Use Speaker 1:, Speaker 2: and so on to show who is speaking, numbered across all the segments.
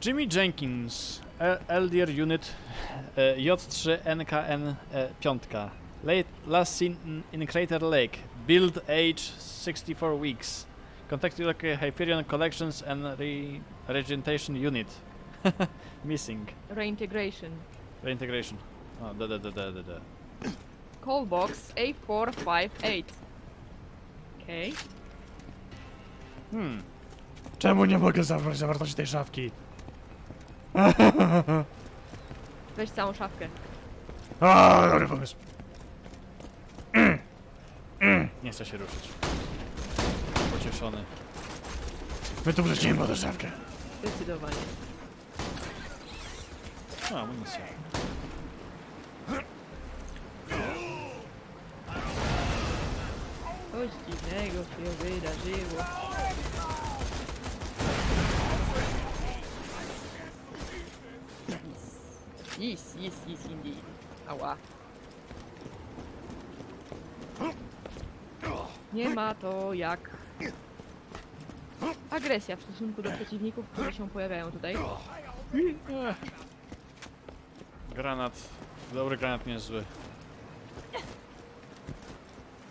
Speaker 1: Jimmy Jenkins, E- Eldier Unit e, J3NKN 5. e, Late, last seen in, in Crater Lake. Build age 64 weeks. Contact local Hyperion Collections and re Regeneration Unit. Missing.
Speaker 2: Reintegration.
Speaker 1: Reintegration. O, da, da, da, da, da, da.
Speaker 2: Call box A458. Okej.
Speaker 1: Hmm. Czemu nie mogę zabrać zawartości tej szafki?
Speaker 2: Weź całą szafkę.
Speaker 1: A, dobry pomysł. Nie chcę się ruszyć. Pocieszony. My tu wrzucimy tę szafkę.
Speaker 2: Zdecydowanie.
Speaker 1: A, amunicja.
Speaker 2: Coś dziwnego się wydarzyło. Yes, yes, yes, indeed. Ała. Nie ma to jak agresja w stosunku do przeciwników, którzy się pojawiają tutaj.
Speaker 1: Granat. Dobry granat, nie zły.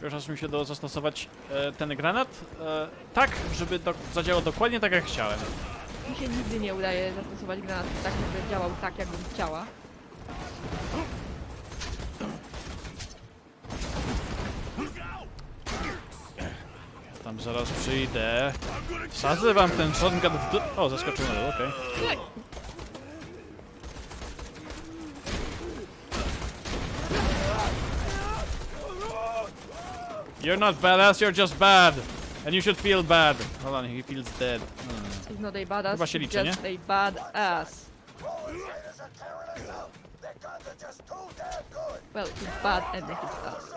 Speaker 1: Już raz mi się udało zastosować e, ten granat e, tak, żeby do, zadziałał dokładnie tak jak chciałem.
Speaker 2: Mi się nigdy nie udaje zastosować granatu tak, żeby działał tak, jakbym chciała.
Speaker 1: Tam zaraz przyjdę. Wsadzę wam ten shotgun w O, zaskoczył na dół, okej. You're not badass, you're just bad. And you should feel bad. Hold on, he feels dead. Hmm.
Speaker 2: He's not a badass,
Speaker 1: Chyba się liczy,
Speaker 2: just a bad ass. Well, he's bad and he's ass.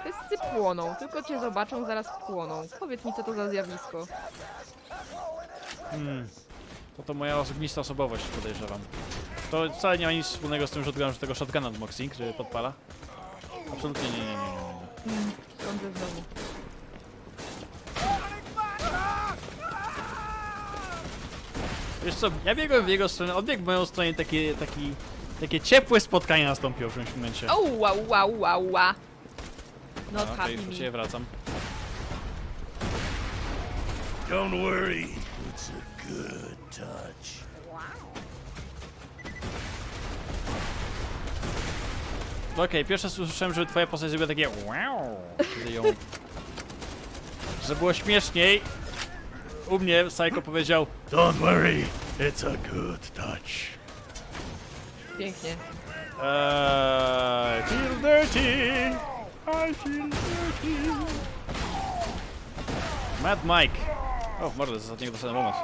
Speaker 2: Wszyscy płoną, tylko cię zobaczą, zaraz płoną. Powiedz mi, co to za zjawisko.
Speaker 1: Hmm. To to moja osobista osobowość, podejrzewam. To wcale nie ma nic wspólnego z tym, że odgram tego shotguna od Moxie, który podpala. Absolutnie nie, nie, nie, nie. nie.
Speaker 2: Sądzę znowu.
Speaker 1: Wiesz co, ja biegłem w jego stronę, odbiegł w moją stronę i takie, taki, takie ciepłe spotkanie nastąpiło w którymś momencie.
Speaker 2: O, wow, wow, wow, wow. Not
Speaker 1: A,
Speaker 2: happy
Speaker 1: Okej,
Speaker 2: me.
Speaker 1: okay, wracam.
Speaker 3: Don't worry, it's a good
Speaker 1: Okej, pierwsze słyszałem, że twoja postać zrobiła takie wow, kiedy ją... Że było śmieszniej. U mnie Psycho powiedział
Speaker 3: Don't worry, it's a good touch.
Speaker 2: Pięknie.
Speaker 1: Eee, feel dirty! I feel dirty! Mad Mike! O, mordę, z ostatniego dostanę moment.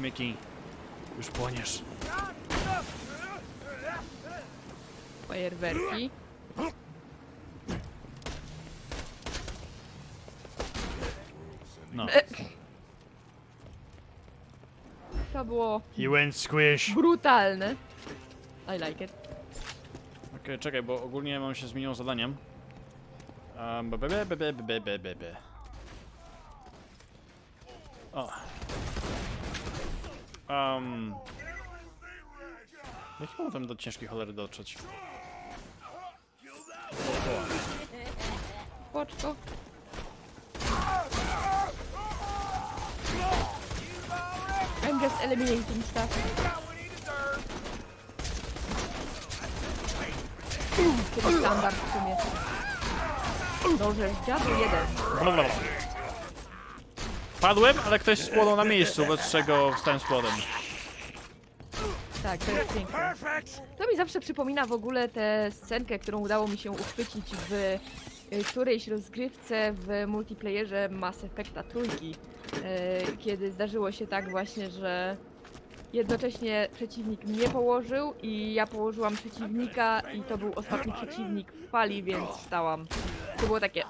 Speaker 1: Mickey. Już płoniesz.
Speaker 2: Fajerwerki.
Speaker 1: No.
Speaker 2: To było
Speaker 1: He went squish.
Speaker 2: brutalne. I like it.
Speaker 1: Okej, czekaj, bo ogólnie mam się zmieniło zadaniem. Um, be, be, be, be, be, be, be, be. O. Um. Do ciężkiej cholery dotrzeć?
Speaker 2: Poczko. I'm just eliminating stuff. Czyli standard w sumie. Dobrze, dziadu jeden.
Speaker 1: Blablabla. Padłem, ale ktoś spłonął na miejscu, bez czego wstałem z płodem.
Speaker 2: Tak, to jest piękne. To mi zawsze przypomina w ogóle tę scenkę, którą udało mi się uchwycić w którejś rozgrywce w multiplayerze Mass Effecta trójki, y, kiedy zdarzyło się tak właśnie, że jednocześnie przeciwnik mnie położył i ja położyłam przeciwnika i to był ostatni przeciwnik w fali, więc stałam. To było takie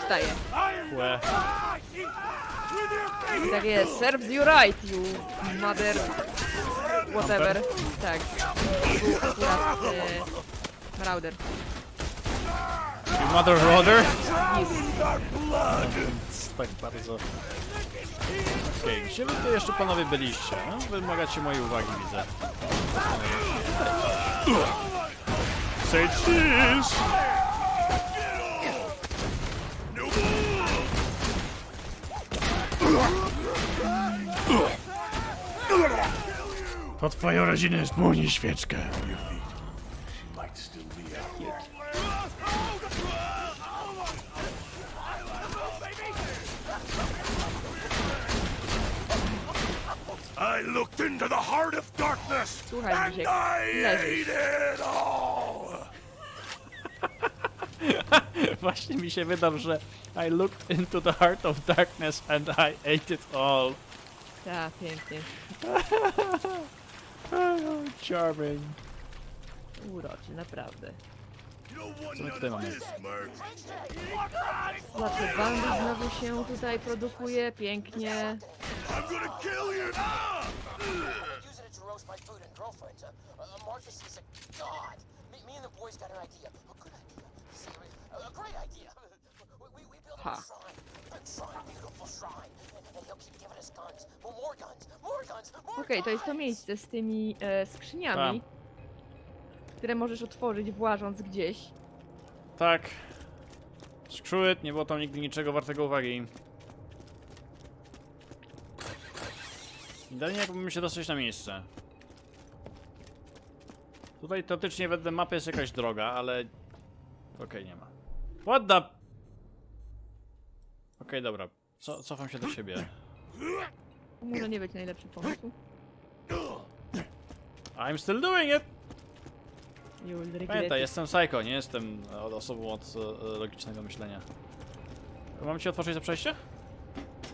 Speaker 2: wstaję.
Speaker 1: Łe.
Speaker 2: Tak jest, serves you right, you mother... whatever. Tak. Był akurat e, Marauder.
Speaker 1: You mother roder? Tak bardzo. Okej, gdzie wy tu jeszcze panowie byliście? No, wymagacie mojej uwagi, widzę. Say cheese!
Speaker 3: Po twoją rodzinę spłoni świeczkę. Into the heart of darkness
Speaker 2: Słuchaj,
Speaker 3: and I
Speaker 2: leżysz.
Speaker 3: ate it all.
Speaker 1: Właśnie mi się wydał, że I looked into the heart of darkness and I ate it all.
Speaker 2: Tak, pięknie.
Speaker 1: Charming.
Speaker 2: Uroczy, naprawdę.
Speaker 3: One
Speaker 1: Co my
Speaker 3: none
Speaker 1: tutaj
Speaker 3: of
Speaker 1: mamy?
Speaker 3: this, Merc.
Speaker 2: Zobaczcie, bandy znowu się tutaj produkuje, pięknie.
Speaker 3: I'm gonna kill you now.
Speaker 4: Use it to roast my food and girlfriends. Uh, uh, Marcus is a god. Me, me and the boys got an idea. A good idea. Serious. A great idea. We, we, we
Speaker 2: Ha.
Speaker 4: a shrine. A shrine, beautiful shrine. And, and he'll keep giving us guns. More, more guns. More guns. More
Speaker 2: Okej, to jest to miejsce z tymi e, skrzyniami, które możesz otworzyć włażąc gdzieś.
Speaker 1: Tak. It, nie było tam nigdy niczego wartego uwagi. Idealnie jakbym się dostać na miejsce. Tutaj teoretycznie wedle mapy jest jakaś droga, ale... Okej, nie ma. What the... Okej, dobra. Co, cofam się do siebie.
Speaker 2: To może nie być najlepszy pomysł.
Speaker 1: I'm still doing it! Pamiętaj, jestem psycho, nie jestem osobą od e, logicznego myślenia. Mam ci otworzyć to przejście?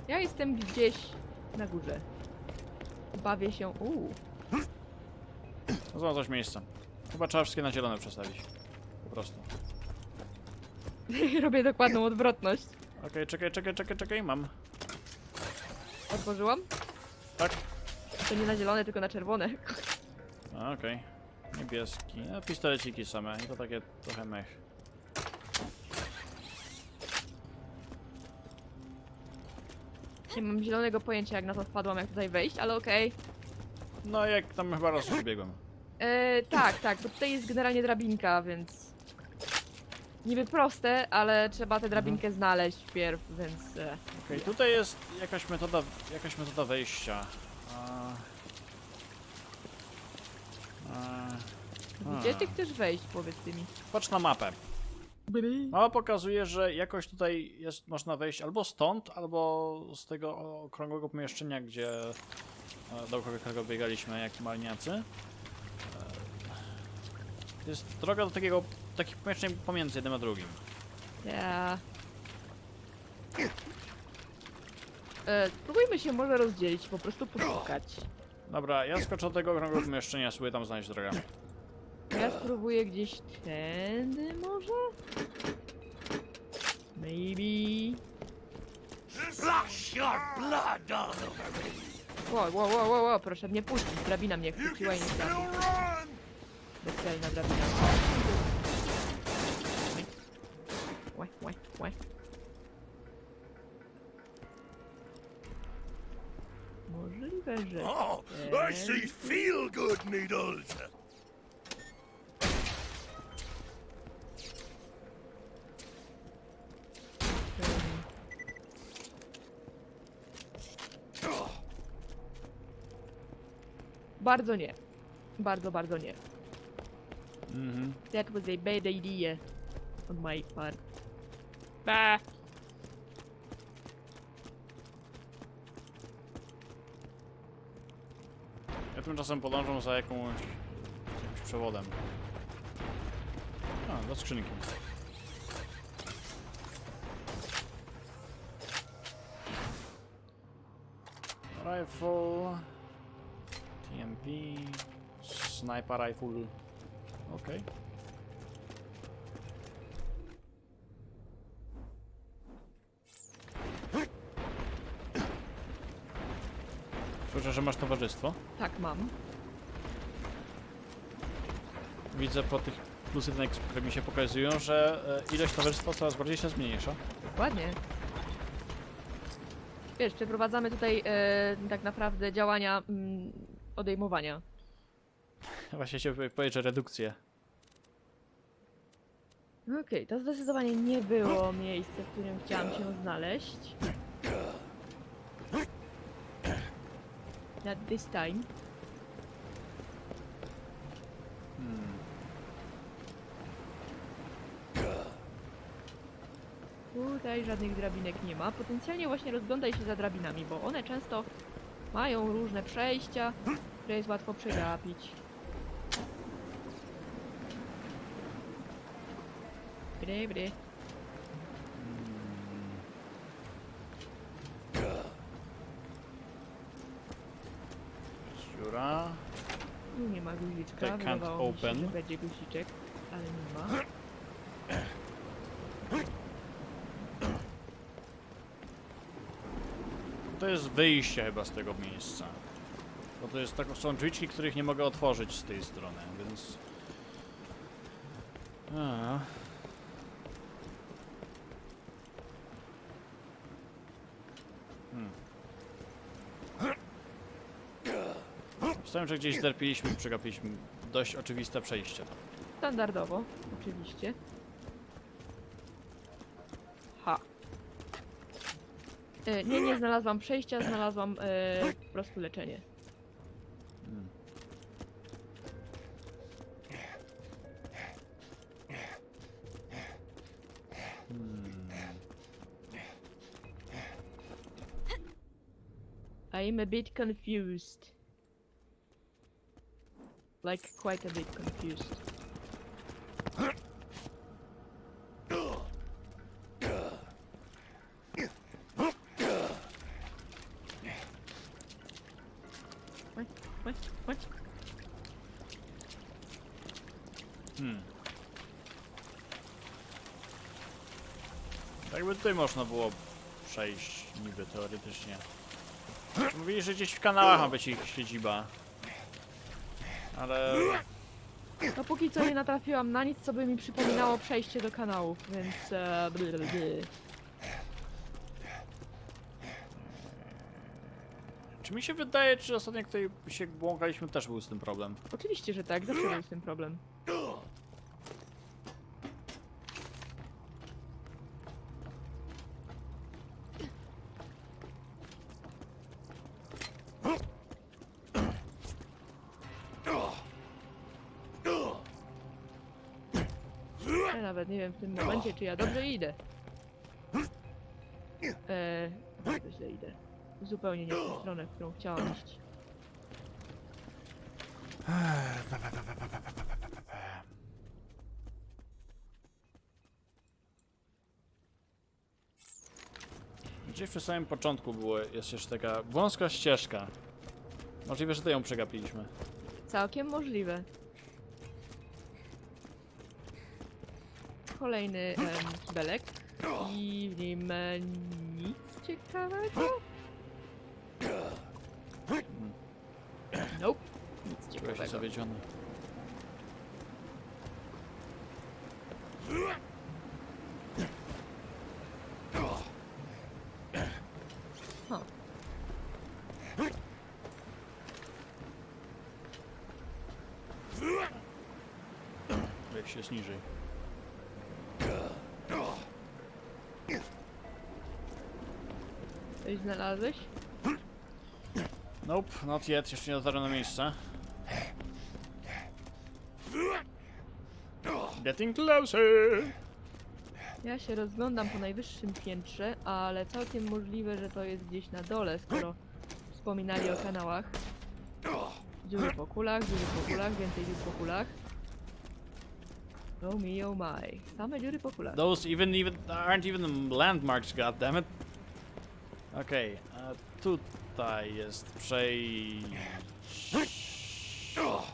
Speaker 2: Ja jestem gdzieś na górze. Bawię się. Uuu.
Speaker 1: No miejsce. Chyba trzeba wszystkie na zielone przestawić. Po prostu.
Speaker 2: Robię dokładną odwrotność.
Speaker 1: Okej, czekaj, czekaj, czekaj, czekaj, mam.
Speaker 2: Otworzyłam?
Speaker 1: Tak?
Speaker 2: To nie na zielone, tylko na czerwone.
Speaker 1: A, Okej. Niebieski. No, pistoleciki same. I to takie trochę mech.
Speaker 2: Nie mam zielonego pojęcia, jak na to wpadłam, jak tutaj wejść, ale okej.
Speaker 1: No, jak tam chyba raz już biegłem.
Speaker 2: E, tak, tak, bo tutaj jest generalnie drabinka, więc... Niby proste, ale trzeba tę drabinkę znaleźć wpierw, więc... E,
Speaker 1: Okej, tutaj jest jakaś metoda, jakaś metoda wejścia. A... A...
Speaker 2: gdzie ty chcesz wejść, powiedz ty mi?
Speaker 1: Patrz na mapę. Mapa pokazuje, że jakoś tutaj jest, można wejść albo stąd, albo z tego okrągłego pomieszczenia, gdzie e, do którego biegaliśmy jak malniacy. E, Jest droga do takiego, takich pomieszczeń pomiędzy jednym a drugim.
Speaker 2: Ja... E, spróbujmy się może rozdzielić, po prostu poszukać.
Speaker 1: Dobra, ja skoczę do tego okrągłego pomieszczenia, spróbuję tam znaleźć drogę.
Speaker 2: Ja spróbuję gdzieś tędy może? Maybe...
Speaker 3: Splash your blood all over me.
Speaker 2: Wow, wow, wow, wow, wow, proszę mnie puścić, drabina mnie chwyciła i nie trafi. Bezcelna drabina. Łe, łe, łe. Możliwe, że...
Speaker 3: Oh, I see feel good needles.
Speaker 2: Bardzo nie. Bardzo, bardzo nie.
Speaker 1: Mhm.
Speaker 2: That was a bad idea on my part. Ba!
Speaker 1: Ja tymczasem podążam za jakąś, jakimś przewodem. A, do skrzynki. Rifle, TMP, sniper rifle. Okej. Słyszę, że masz towarzystwo.
Speaker 2: Tak, mam.
Speaker 1: Widzę po tych plus jeden, które mi się pokazują, że e, ilość towarzystwa coraz bardziej się zmniejsza.
Speaker 2: Dokładnie. Wiesz, przeprowadzamy tutaj e, tak naprawdę działania mm, odejmowania.
Speaker 1: Właśnie się powiedzieć, że redukcję.
Speaker 2: Okej, to zdecydowanie nie było miejsce, w którym chciałam się znaleźć. Not this time. Tutaj żadnych drabinek nie ma. Potencjalnie właśnie rozglądaj się za drabinami, bo one często mają różne przejścia, które jest łatwo przegapić. Bry, bry.
Speaker 1: Dziura.
Speaker 2: Tu nie ma guziczka.
Speaker 1: They can't
Speaker 2: Wydawało mi się,
Speaker 1: open.
Speaker 2: że będzie guziczek, ale nie ma.
Speaker 1: To jest wyjście chyba z tego miejsca. Bo to jest tak, są drzwiczki, których nie mogę otworzyć z tej strony, więc... A. Hmm. Wstałem, że gdzieś zderpiliśmy, przegapiliśmy dość oczywiste przejście.
Speaker 2: Standardowo, oczywiście. Ha. E, nie, nie znalazłam przejścia, znalazłam e, po prostu leczenie. I'm a bit confused. Like, quite a bit confused. What? What? What?
Speaker 1: Hmm. Jakby tutaj można było przejść niby teoretycznie. Mówili, że gdzieś w kanałach ma być ich siedziba. Ale...
Speaker 2: No póki co nie natrafiłam na nic, co by mi przypominało przejście do kanałów, więc... E.
Speaker 1: Czy mi się wydaje, czy ostatnio jak tutaj się błąkaliśmy też był z tym problem?
Speaker 2: Oczywiście, że tak, zawsze był z tym problem. W tym momencie, czy ja dobrze idę. Eee, źle idę. Zupełnie nie w tę stronę, w którą chciałam iść.
Speaker 1: Gdzieś przy samym początku było, jest jeszcze taka wąska ścieżka. Możliwe, że to ją przegapiliśmy.
Speaker 2: Całkiem możliwe. Kolejny em, kibelek. I w nim e, nic ciekawego? Nope. Nic
Speaker 1: Czuję się
Speaker 2: ciekawego.
Speaker 1: zawiedziony.
Speaker 2: Huh.
Speaker 1: Jak się jest niżej.
Speaker 2: Coś znalazłeś?
Speaker 1: Nope, not yet, jeszcze nie dotarłem na miejsce. Getting closer!
Speaker 2: Ja się rozglądam po najwyższym piętrze, ale całkiem możliwe, że to jest gdzieś na dole, skoro wspominali o kanałach. Dziury po kulach, dziury po kulach, więcej dziur po kulach. Oh me, oh my. Same dziury po kulach.
Speaker 1: Those even even aren't even landmarks, goddammit. Okej, a tutaj jest przejście.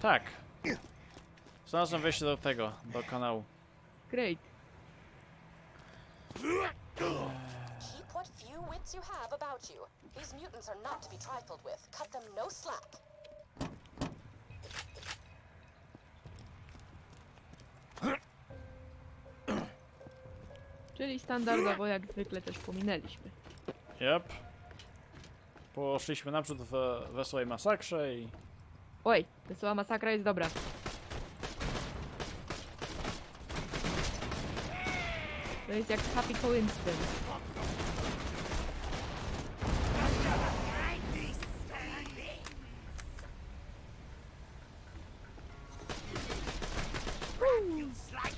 Speaker 1: Tak. Znalazłem wejście do tego, do kanału.
Speaker 2: Great.
Speaker 4: Keep what few wits you have about you. These mutants are not to be trifled with. Cut them no slack.
Speaker 2: Czyli standardowo jak zwykle też pominęliśmy.
Speaker 1: Yep. Poszliśmy naprzód w wesołej masakrze i...
Speaker 2: Oj, wesoła masakra jest dobra. To jest jak happy coincidence.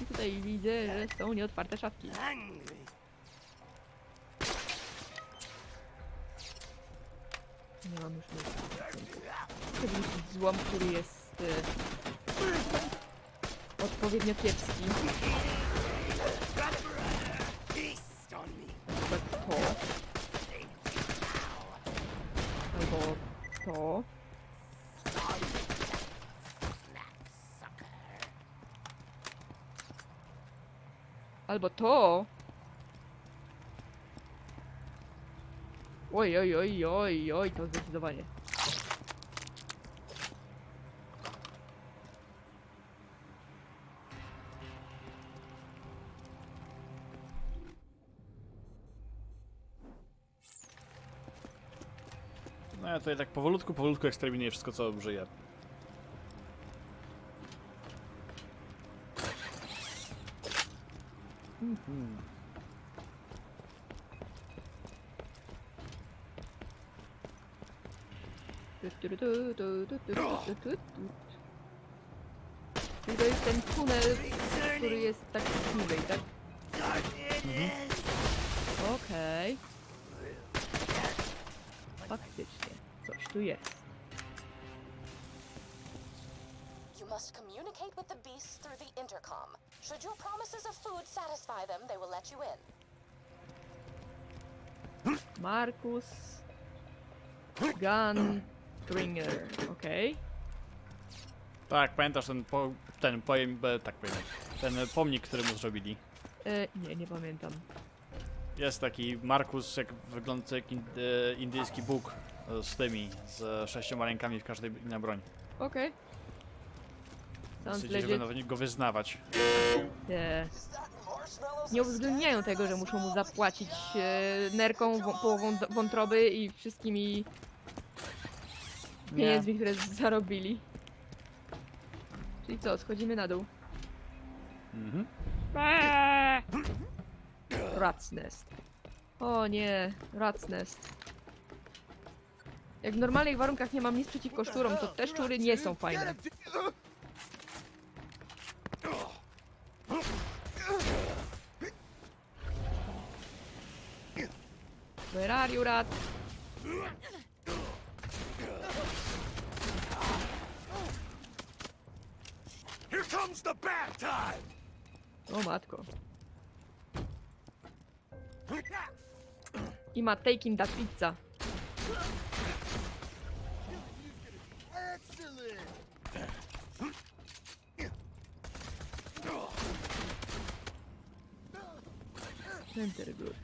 Speaker 2: I tutaj widzę, że są nieotwarte szafki. Złom, który jest e, odpowiednio kiepski. To. Albo to. Albo to. Oj, oj, oj, oj, oj, to zdecydowanie.
Speaker 1: tutaj tak powolutku, powolutku eksterminuję wszystko, co żyje.
Speaker 2: Mhm. I to jest ten tunel, który jest tak dłużej, tak? Mhm. Okej. Faktycznie coś tu jest.
Speaker 4: You must communicate with the beasts through the intercom. Should your promises of food satisfy them, they will let you in.
Speaker 2: Markus. Gun. Stringer, okej.
Speaker 1: Tak, pamiętasz ten, po, ten pojem, e, tak powiem, ten pomnik, który mu zrobili.
Speaker 2: E, Nie, nie pamiętam.
Speaker 1: Jest taki Markus, jak wygląda jak ind, e, indyjski bóg z tymi, z sześcioma rękami w każdej inna broń.
Speaker 2: Okej. Sounds
Speaker 1: Stwierdzili, że
Speaker 2: legit.
Speaker 1: będą go wyznawać.
Speaker 2: Nie. Nie uwzględniają tego, że muszą mu zapłacić e, nerką, połową d- wątroby i wszystkimi pieniędzmi, które z- zarobili. Czyli co, schodzimy na dół.
Speaker 1: Mhm.
Speaker 2: Eee! Rat's Nest. O nie, Rat's Nest. Jak w normalnych warunkach nie mam nic przeciwko szczurom, to te szczury nie są fajne. Where are you, rat?
Speaker 3: Here comes the bad time!
Speaker 2: O matko. I ma taking that pizza. Center good.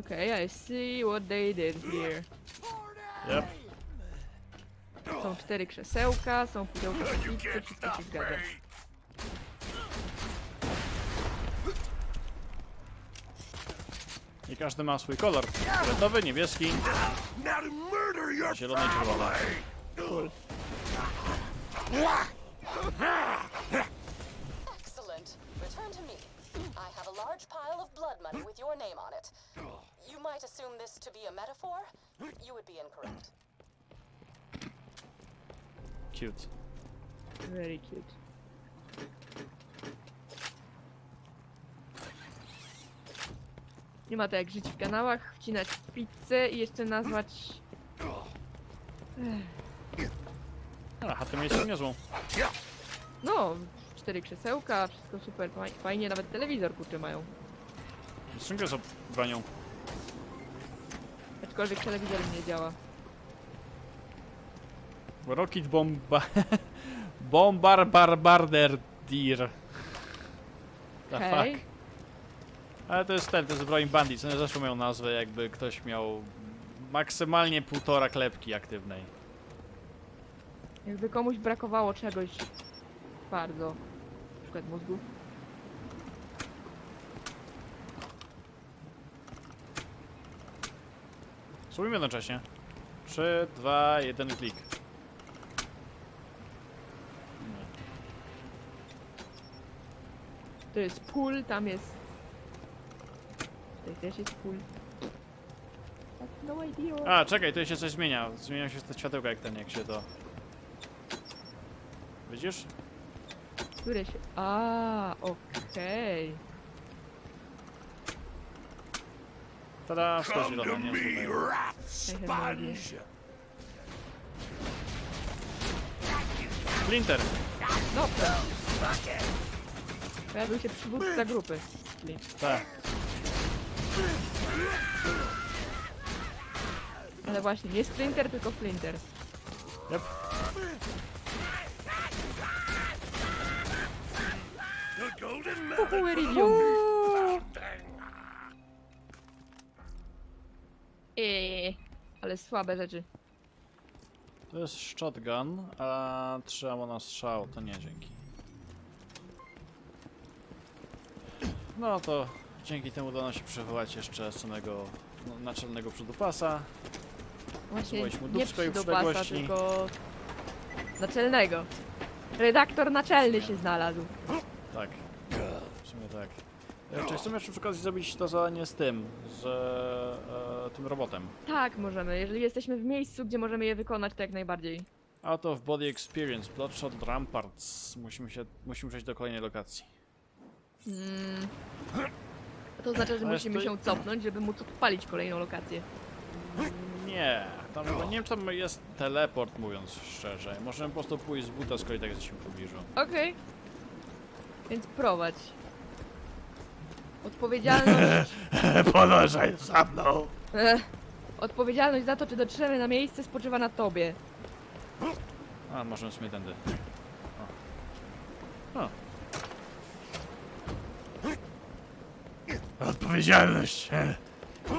Speaker 2: Okay, I see what they did here.
Speaker 1: Yep.
Speaker 2: Są cztery krzesełka, są pudełka pizzy,
Speaker 3: can't
Speaker 2: wszystko się zgadza.
Speaker 1: I każdy ma swój kolor. Fioletowy, niebieski. Zielony i czerwony.
Speaker 2: Cool.
Speaker 4: Excellent. Return to me. I have a large pile of blood money with your name on it. You might assume this to be a metaphor. You would be incorrect.
Speaker 1: Cute.
Speaker 2: Very cute. Nie ma to jak żyć w kanałach, wcinać pizzę i jeszcze nazwać... Ech,
Speaker 1: A, chatę mieliśmy niezłą.
Speaker 2: No, cztery krzesełka, wszystko super, faj- fajnie, nawet telewizor kurczę mają.
Speaker 1: Skrzynkę z bronią.
Speaker 2: Aczkolwiek telewizor nie działa.
Speaker 1: Rocket bomba... Bombar barbarder deer. The
Speaker 2: Hej.
Speaker 1: fuck? Ale to jest ten, to jest broń bandit, co nie zawsze mają nazwę, jakby ktoś miał maksymalnie półtora klepki aktywnej.
Speaker 2: Jakby komuś brakowało czegoś bardzo, na przykład mózgu.
Speaker 1: Spróbujmy jednocześnie. 3, 2, 1 klik.
Speaker 2: To jest pool, tam jest... Tutaj też jest. Have no idea.
Speaker 1: A, czekaj, tu się coś zmienia. Zmieniają się te światełka jak ten, jak się to... Widzisz?
Speaker 2: Które się... A, okej.
Speaker 1: Tada,
Speaker 3: to
Speaker 1: zielone, nie
Speaker 3: sponge.
Speaker 1: Splinter!
Speaker 2: Dobra. Pojawił się przywódca grupy.
Speaker 1: Tak.
Speaker 2: Ale właśnie, nie Splinter, tylko Flinter.
Speaker 1: Yep.
Speaker 3: The golden
Speaker 2: słabe rzeczy.
Speaker 1: To jest shotgun, a 3 ammo na strzał, to nie dzięki. No to dzięki temu udało nam się przywołać jeszcze samego no, naczelnego przydupasa.
Speaker 2: Właśnie
Speaker 1: Zwołać mu
Speaker 2: nie
Speaker 1: dupsko i
Speaker 2: przydopasa,
Speaker 1: przyległości.
Speaker 2: tylko naczelnego. Redaktor naczelny się znalazł.
Speaker 1: Tak. W sumie tak. E, Czy chcemy jeszcze przy okazji zrobić to zadanie z tym, z e, tym robotem?
Speaker 2: Tak, możemy. Jeżeli jesteśmy w miejscu, gdzie możemy je wykonać, to jak najbardziej.
Speaker 1: Out of body experience, Bloodshot Ramparts. Musimy się, musimy przejść do kolejnej lokacji.
Speaker 2: Mm. To oznacza, że
Speaker 1: Ale
Speaker 2: musimy
Speaker 1: stoi-
Speaker 2: się cofnąć, żeby móc odpalić kolejną lokację.
Speaker 1: Nie, tam chyba, nie wiem czy tam jest teleport mówiąc szczerze. Możemy po prostu pójść z buta, skoro i tak jesteśmy w pobliżu.
Speaker 2: Okej. Więc prowadź. Odpowiedzialność.
Speaker 3: Podążaj za mną.
Speaker 2: Ech, odpowiedzialność za to, czy dotrzemy na miejsce, spoczywa na tobie.
Speaker 1: A, możemy w sumie tędy. O. O.
Speaker 3: Odpowiedzialność. e.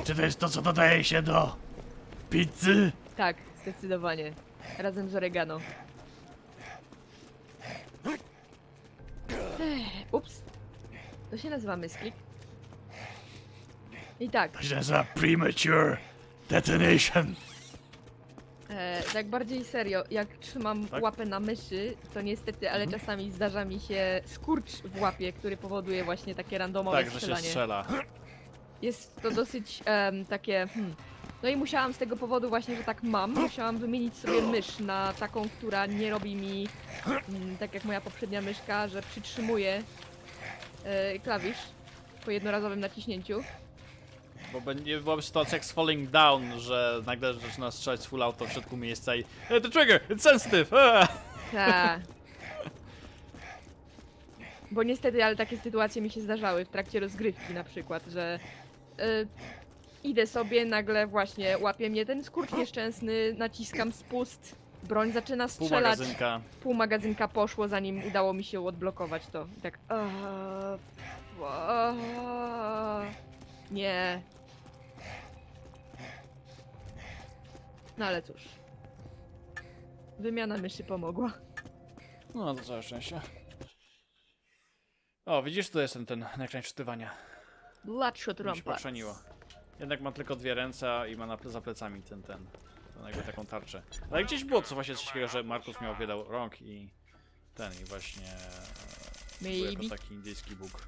Speaker 3: Czy to jest to, co dodaje się do pizzy?
Speaker 2: Tak, zdecydowanie. Razem z oregano. Ech, ups. To się nazywa misklik. I tak,
Speaker 3: To się nazywa premature detonation.
Speaker 2: e, tak bardziej serio, jak trzymam
Speaker 1: Tak?
Speaker 2: łapę na myszy, to niestety, ale czasami zdarza mi się skurcz w łapie, który powoduje właśnie takie randomowe
Speaker 1: Tak, że się
Speaker 2: strzelanie.
Speaker 1: strzela.
Speaker 2: Jest to dosyć em, takie. Hmm. No i musiałam z tego powodu właśnie, że tak mam, musiałam wymienić sobie mysz na taką, która nie robi mi mm, tak jak moja poprzednia myszka, że przytrzymuje e, klawisz po jednorazowym naciśnięciu.
Speaker 1: Bo będzie byłaby sytuacja jak z Falling Down, że nagle zaczyna strzelać z full auto w środku miejsca i e, The trigger, it's sensitive! A!
Speaker 2: Ta. Bo niestety, ale takie sytuacje mi się zdarzały w trakcie rozgrywki na przykład, że e, idę sobie, nagle właśnie łapie mnie ten skurcz nieszczęsny, naciskam spust, broń zaczyna
Speaker 1: Pół
Speaker 2: strzelać.
Speaker 1: magazynka.
Speaker 2: pół magazynka poszło, zanim udało mi się odblokować to. I tak. eee, Nie. No ale cóż. Wymiana myszy pomogła.
Speaker 1: No to całe szczęście. O, widzisz, tu jest ten, ten ekran wczytywania.
Speaker 2: Bloodshot
Speaker 1: Mi się
Speaker 2: Rampart.
Speaker 1: poprzeniło. Jednak ma tylko dwie ręce i ma na, za plecami ten, ten, ten jakby taką tarczę. Ale gdzieś było co właśnie coś takiego, że Markus miał wiele rąk i ten i właśnie e, był
Speaker 2: Maybe.
Speaker 1: jako taki indyjski bóg.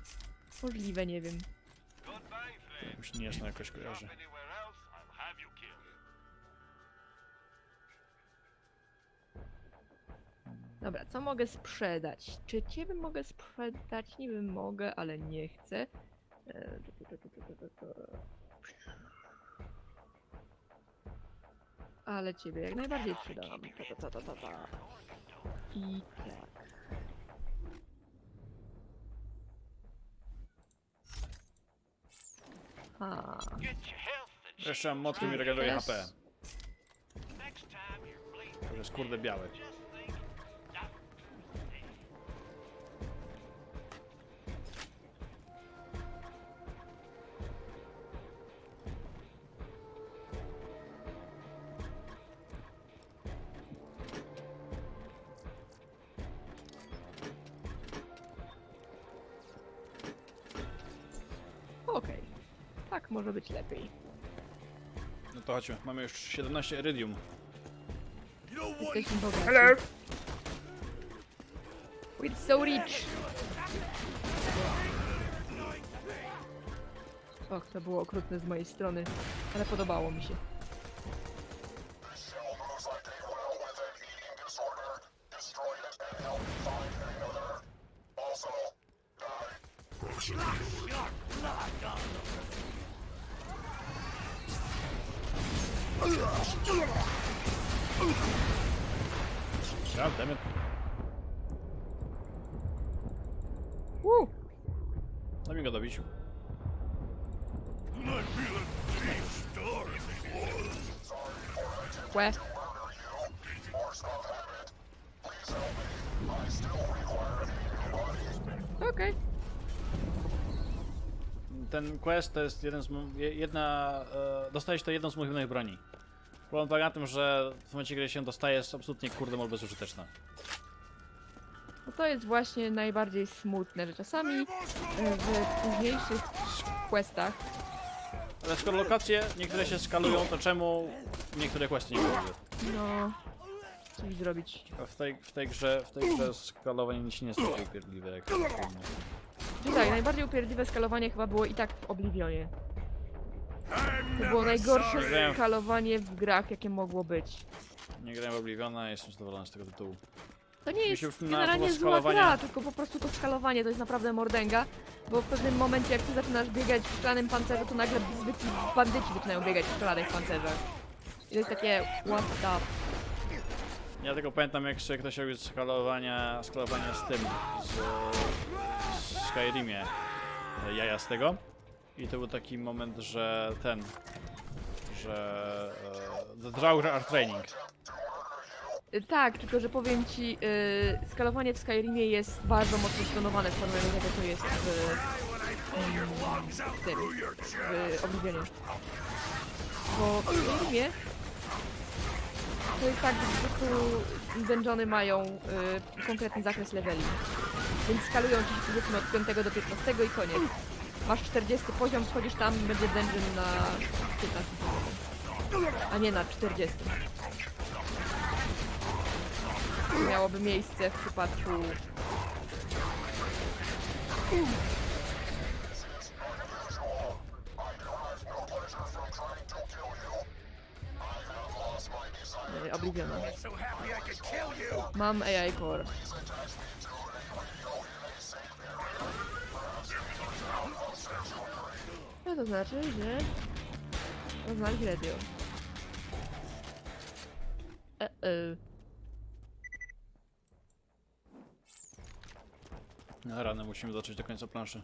Speaker 2: Możliwe, nie wiem.
Speaker 1: Mi się niejasno jakoś kojarzy.
Speaker 2: Dobra, co mogę sprzedać? Czy ciebie mogę sprzedać? Nie wiem, mogę, ale nie chcę. E. Ale ciebie jak najbardziej przydam. Ta, ta, ta, ta, ta, ta. I tak. A,
Speaker 1: Jeszcze mam motkę mi regeneruje. HP. To jest kurde biały.
Speaker 2: Tak może być lepiej.
Speaker 1: No to chodźmy, mamy już 17 iridium.
Speaker 2: Jesteśmy bogaci. We're so rich! Och, to było okrutne z mojej strony, ale podobało mi się.
Speaker 1: God damn it.
Speaker 2: Woo!
Speaker 1: Daj mi go dobić.
Speaker 2: Łe. Okej.
Speaker 1: Ten quest to jest jeden z jedna... E, dostajesz to jedną z moich broni. Problem polega na tym, że w momencie, kiedy się dostaje jest absolutnie kurde mol bezużyteczna.
Speaker 2: No to jest właśnie najbardziej smutne, że czasami e, w późniejszych questach
Speaker 1: Ale skoro lokacje niektóre się skalują, to czemu niektóre questy nie robią?
Speaker 2: No, coś zrobić.
Speaker 1: A W tej, w tej grze, w tej grze skalowanie nic nie jest takie upierdliwe jak filmie.
Speaker 2: Czy tak, najbardziej upierdliwe skalowanie chyba było i tak w Oblivionie. To było najgorsze
Speaker 1: Wiem.
Speaker 2: skalowanie w grach, jakie mogło być.
Speaker 1: Nie grałem w Obliviona, jestem zadowolony z tego tytułu.
Speaker 2: To nie jest
Speaker 1: się już na
Speaker 2: generalnie zła
Speaker 1: skalowanie-
Speaker 2: gra, tylko po prostu to skalowanie to jest naprawdę mordęga, bo w pewnym momencie jak ty zaczynasz biegać w szklanym pancerzu, to nagle zwykli bandyci zaczynają biegać w szklanych pancerzach. I to jest takie what the...
Speaker 1: Ja tylko pamiętam jak sobie ktoś robił skalowania, skalowania z tym, z, z Skyrimie, jaja z tego. I to był taki moment, że ten, że e, The Draw Art Training.
Speaker 2: Y, Tak, tylko że powiem ci, y, skalowanie w Skyrimie jest bardzo mocno sklonowane w porównaniu do tego, co jest w, w tym, w Oblivionie. Bo w Skyrimie to jest tak, że po prostu dungeony mają y, konkretny zakres leveli. Więc skalują ci powiedzmy od 5 do 15 i koniec. Masz 40 poziom, wchodzisz tam, będzie dungeon na 15 poziomie. A nie na 40 miałoby miejsce w przypadku Obliviona. Mam AI Core. To znaczy, że poznali radio. E -e.
Speaker 1: Na rano musimy dotrzeć do końca planszy.